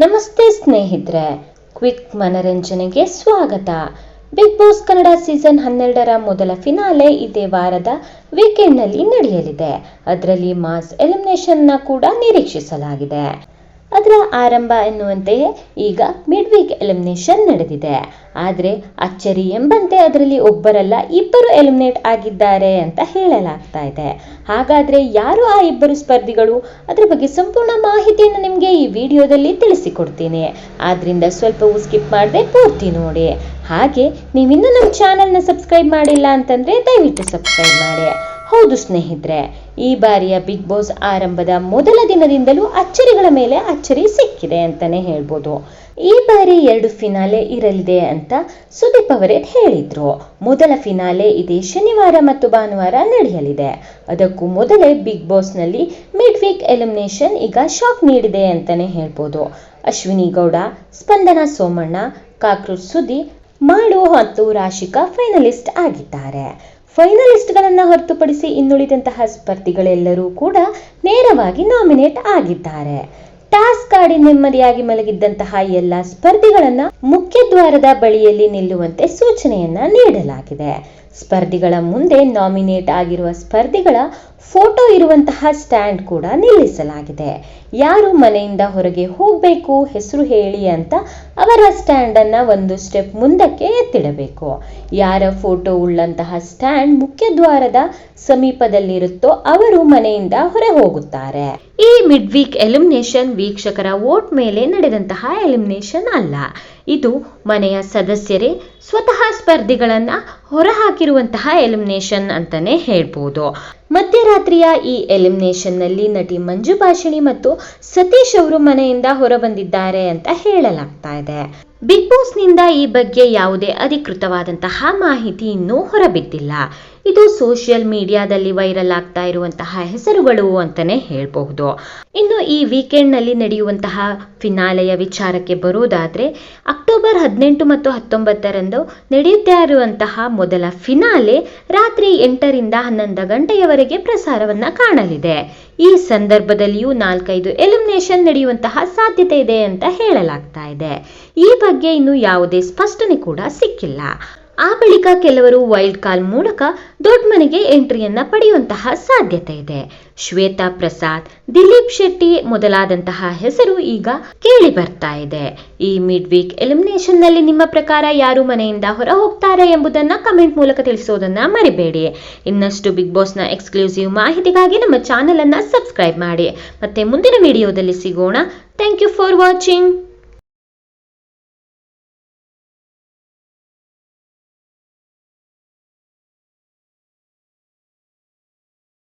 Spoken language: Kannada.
ನಮಸ್ತೆ ಸ್ನೇಹಿತರೆ. ಕ್ವಿಕ್ ಮನರಂಜನೆಗೆ ಸ್ವಾಗತ. ಬಿಗ್ ಬಾಸ್ ಕನ್ನಡ ಸೀಸನ್ ಹನ್ನೆರಡರ ಮೊದಲ ಫಿನಾಲೆ ಇದೇ ವಾರದ ವೀಕೆಂಡ್ನಲ್ಲಿ ನಡೆಯಲಿದೆ. ಅದರಲ್ಲಿ ಮಾಸ್ ಎಲಿಮಿನೇಷನ್ನ ಕೂಡ ನಿರೀಕ್ಷಿಸಲಾಗಿದೆ. ಅದರ ಆರಂಭ ಎನ್ನುವಂತೆಯೇ ಈಗ ಮಿಡ್ ವೀಕ್ ಎಲಿಮಿನೇಷನ್ ನಡೆದಿದೆ. ಆದರೆ ಅಚ್ಚರಿ ಎಂಬಂತೆ ಅದರಲ್ಲಿ ಒಬ್ಬರಲ್ಲ, ಇಬ್ಬರು ಎಲಿಮಿನೇಟ್ ಆಗಿದ್ದಾರೆ ಅಂತ ಹೇಳಲಾಗ್ತಾ ಇದೆ. ಹಾಗಾದ್ರೆ ಯಾರು ಆ ಇಬ್ಬರು ಸ್ಪರ್ಧಿಗಳು? ಅದರ ಬಗ್ಗೆ ಸಂಪೂರ್ಣ ಮಾಹಿತಿಯನ್ನು ನಿಮಗೆ ಈ ವಿಡಿಯೋದಲ್ಲಿ ತಿಳಿಸಿಕೊಡ್ತೀನಿ. ಆದ್ರಿಂದ ಸ್ವಲ್ಪವೂ ಸ್ಕಿಪ್ ಮಾಡದೆ ಪೂರ್ತಿ ನೋಡಿ. ಹಾಗೆ ನೀವಿನ್ನೂ ನಮ್ಮ ಚಾನಲ್ನ ಸಬ್ಸ್ಕ್ರೈಬ್ ಮಾಡಿಲ್ಲ ಅಂತಂದರೆ ದಯವಿಟ್ಟು ಸಬ್ಸ್ಕ್ರೈಬ್ ಮಾಡಿ. ಹೌದು ಸ್ನೇಹಿತರೆ, ಈ ಬಾರಿಯ ಬಿಗ್ ಬಾಸ್ ಆರಂಭದ ಮೊದಲ ದಿನದಿಂದಲೂ ಅಚ್ಚರಿಗಳ ಮೇಲೆ ಅಚ್ಚರಿ ಸಿಕ್ಕಿದೆ ಅಂತಾನೆ ಹೇಳ್ಬೋದು. ಈ ಬಾರಿ ಎರಡು ಫಿನಾಲೆ ಇರಲಿದೆ ಅಂತ ಸುದೀಪ್ ಅವರೇ ಹೇಳಿದ್ರು. ಮೊದಲ ಫಿನಾಲೆ ಇದೇ ಶನಿವಾರ ಮತ್ತು ಭಾನುವಾರ ನಡೆಯಲಿದೆ. ಅದಕ್ಕೂ ಮೊದಲೇ ಬಿಗ್ ಬಾಸ್ನಲ್ಲಿ ಮಿಡ್ ವೀಕ್ ಎಲಿಮಿನೇಷನ್ ಈಗ ಶಾಕ್ ನೀಡಿದೆ ಅಂತಾನೆ ಹೇಳ್ಬೋದು. ಅಶ್ವಿನಿ ಗೌಡ, ಸ್ಪಂದನ ಸೋಮಣ್ಣ, ಕಾಕ್ರೋಚ್ ಸುದ್ದಿ ಮಾಡು ಮತ್ತು ರಾಶಿಕಾ ಫೈನಲಿಸ್ಟ್ ಆಗಿದ್ದಾರೆ. ಫೈನಲಿಸ್ಟ್ಗಳನ್ನು ಹೊರತುಪಡಿಸಿ ಇನ್ನುಳಿದಂತಹ ಸ್ಪರ್ಧಿಗಳೆಲ್ಲರೂ ಕೂಡ ನೇರವಾಗಿ ನಾಮಿನೇಟ್ ಆಗಿದ್ದಾರೆ. ಟಾಸ್ ಕಾಡಿ ನೆಮ್ಮದಿಯಾಗಿ ಮಲಗಿದ್ದಂತಹ ಎಲ್ಲ ಸ್ಪರ್ಧಿಗಳನ್ನ ಮುಖ್ಯ ದ್ವಾರದ ಬಳಿಯಲ್ಲಿ ನಿಲ್ಲುವಂತೆ ಸೂಚನೆಯನ್ನ ನೀಡಲಾಗಿದೆ. ಸ್ಪರ್ಧಿಗಳ ಮುಂದೆ ನಾಮಿನೇಟ್ ಆಗಿರುವ ಸ್ಪರ್ಧಿಗಳ ಫೋಟೋ ಇರುವಂತಹ ಸ್ಟ್ಯಾಂಡ್ ಕೂಡ ನಿಲ್ಲಿಸಲಾಗಿದೆ. ಯಾರು ಮನೆಯಿಂದ ಹೊರಗೆ ಹೋಗಬೇಕು, ಹೆಸರು ಹೇಳಿ ಅಂತ ಅವರ ಸ್ಟ್ಯಾಂಡ್ ಅನ್ನ ಒಂದು ಸ್ಟೆಪ್ ಮುಂದಕ್ಕೆ ಎತ್ತಿಡಬೇಕು. ಯಾರ ಫೋಟೋ ಉಳ್ಳಂತಹ ಸ್ಟ್ಯಾಂಡ್ ಮುಖ್ಯ ದ್ವಾರದ ಸಮೀಪದಲ್ಲಿರುತ್ತೋ ಅವರು ಮನೆಯಿಂದ ಹೊರ ಹೋಗುತ್ತಾರೆ. ಈ ಮಿಡ್ ವೀಕ್ ಎಲಿಮಿನೇಷನ್ ವೀಕ್ಷಕರ ವೋಟ್ ಮೇಲೆ ನಡೆದಂತಹ ಎಲಿಮಿನೇಷನ್ ಅಲ್ಲ. ಇದು ಮನೆಯ ಸದಸ್ಯರೇ ಸ್ವತಃ ಸ್ಪರ್ಧಿಗಳನ್ನ ಹೊರಹಾಕಿರುವಂತಹ ಎಲಿಮಿನೇಷನ್ ಅಂತಾನೆ ಹೇಳ್ಬೋದು. ಮಧ್ಯರಾತ್ರಿಯ ಈ ಎಲಿಮಿನೇಷನ್ನಲ್ಲಿ ನಟಿ ಮಂಜು ಭಾಷಿಣಿ ಮತ್ತು ಸತೀಶ್ ಅವರು ಮನೆಯಿಂದ ಹೊರಬಂದಿದ್ದಾರೆ ಅಂತ ಹೇಳಲಾಗ್ತಾ ಇದೆ. ಬಿಗ್ ಬಾಸ್ನಿಂದ ಈ ಬಗ್ಗೆ ಯಾವುದೇ ಅಧಿಕೃತವಾದಂತಹ ಮಾಹಿತಿ ಇನ್ನೂ ಹೊರಬಿದ್ದಿಲ್ಲ. ಇದು ಸೋಷಿಯಲ್ ಮೀಡಿಯಾದಲ್ಲಿ ವೈರಲ್ ಆಗ್ತಾ ಇರುವಂತಹ ಹೆಸರುಗಳು ಅಂತಾನೆ ಹೇಳಬಹುದು. ಇನ್ನು ಈ ವೀಕೆಂಡ್ನಲ್ಲಿ ನಡೆಯುವಂತಹ ಫಿನಾಲೆಯ ವಿಚಾರಕ್ಕೆ ಬರುವುದಾದ್ರೆ ಅಕ್ಟೋಬರ್ ಹದಿನೆಂಟು ಮತ್ತು ಹತ್ತೊಂಬತ್ತರಂದು ನಡೆಯುತ್ತಾ ಇರುವಂತಹ ಮೊದಲ ಫಿನಾಲೆ ರಾತ್ರಿ ಎಂಟರಿಂದ ಹನ್ನೊಂದು ಗಂಟೆಯವರೆಗೆ ಪ್ರಸಾರವನ್ನ ಕಾಣಲಿದೆ. ಈ ಸಂದರ್ಭದಲ್ಲಿಯೂ ನಾಲ್ಕೈದು ಎಲಿಮಿನೇಷನ್ ನಡೆಯುವಂತಹ ಸಾಧ್ಯತೆ ಇದೆ ಅಂತ ಹೇಳಲಾಗ್ತಾ ಇದೆ. ಈ ಬಗ್ಗೆ ಇನ್ನು ಯಾವುದೇ ಸ್ಪಷ್ಟನೆ ಕೂಡ ಸಿಕ್ಕಿಲ್ಲ. ಆ ಬಳಿಕ ಕೆಲವರು ವೈಲ್ಡ್ ಕಾಲ್ ಮೂಲಕ ದೊಡ್ಡ ಮನೆಗೆ ಎಂಟ್ರಿಯನ್ನ ಪಡೆಯುವಂತಹ ಸಾಧ್ಯತೆ ಇದೆ. ಶ್ವೇತಾ ಪ್ರಸಾದ್, ದಿಲೀಪ್ ಶೆಟ್ಟಿ ಮೊದಲಾದಂತಹ ಹೆಸರು ಈಗ ಕೇಳಿ ಬರ್ತಾ ಇದೆ. ಈ ಮಿಡ್ ವೀಕ್ ಎಲಿಮಿನೇಷನ್ನಲ್ಲಿ ನಿಮ್ಮ ಪ್ರಕಾರ ಯಾರು ಮನೆಯಿಂದ ಹೊರ ಹೋಗ್ತಾರೆ ಎಂಬುದನ್ನ ಕಮೆಂಟ್ ಮೂಲಕ ತಿಳಿಸೋದನ್ನ ಮರಿಬೇಡಿ. ಇನ್ನಷ್ಟು ಬಿಗ್ ಬಾಸ್ನ ಎಕ್ಸ್ಕ್ಲೂಸಿವ್ ಮಾಹಿತಿಗಾಗಿ ನಮ್ಮ ಚಾನೆಲ್ ಅನ್ನ ಸಬ್ಸ್ಕ್ರೈಬ್ ಮಾಡಿ. ಮತ್ತೆ ಮುಂದಿನ ವಿಡಿಯೋದಲ್ಲಿ ಸಿಗೋಣ. Thank you for watching